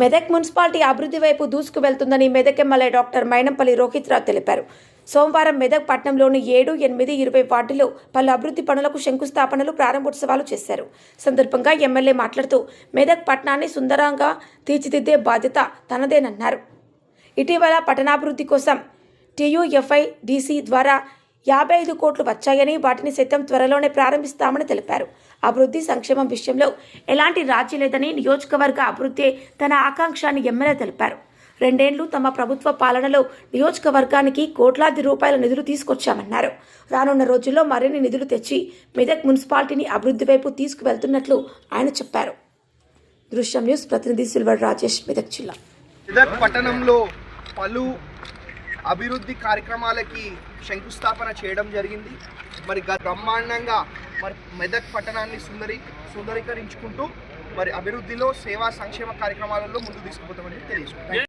Medak municipality అభివృద్ధి వైపు దూసుకు వెళ్తుందని మెదక్ ఎమ్మెల్యే డాక్టర్ మైనంపల్లి రోహిత్ రావు తెలిపారు. సోమవారం మెదక్ పట్టణంలోని ఏడు ఎనిమిది ఇరవై వార్డులో పలు అభివృద్ధి పనులకు శంకుస్థాపనలు ప్రారంభోత్సవాలు చేశారు. సందర్భంగా ఎమ్మెల్యే మాట్లాడుతూ మెదక్ పట్టణాన్ని సుందరంగా తీర్చిదిద్దే బాధ్యత తనదేనన్నారు. ఇటీవల పట్టణాభివృద్ధి కోసం టీయూఎఫ్ఐ డీసీ ద్వారా యాభై ఐదు కోట్లు వచ్చాయని వాటిని సైతం త్వరలోనే ప్రారంభిస్తామని తెలిపారు. అభివృద్ధి సంక్షేమం విషయంలో ఎలాంటి రాజీ లేదని నియోజకవర్గ అభివృద్ధి తన ఆకాంక్షాన్ని ఎమ్మెల్యే తెలిపారు. రెండేళ్ళు తమ ప్రభుత్వ పాలనలో నియోజకవర్గానికి కోట్లాది రూపాయల నిధులు తీసుకొచ్చామన్నారు. రానున్న రోజుల్లో మరిన్ని నిధులు తెచ్చి మెదక్ మున్సిపాలిటీని అభివృద్ధి వైపు తీసుకువెళ్తున్నట్లు ఆయన చెప్పారు. దృశ్యం న్యూస్ ప్రతినిధి సిల్వర్ రాజేష్ మెదక్ జిల్లా. మెదక్ పట్టణంలో పలు అభివృద్ధి కార్యక్రమాలకి శంకుస్థాపన చేయడం జరిగింది. మరి బ్రహ్మాండంగా మరి మెదక్ పట్టణాన్ని సుందరీ సుందరీకరించుకుంటూ మరి అభివృద్ధిలో సేవా సంక్షేమ కార్యక్రమాలలో ముందు తీసుకుపోతామని తెలియజేసుకుంటాం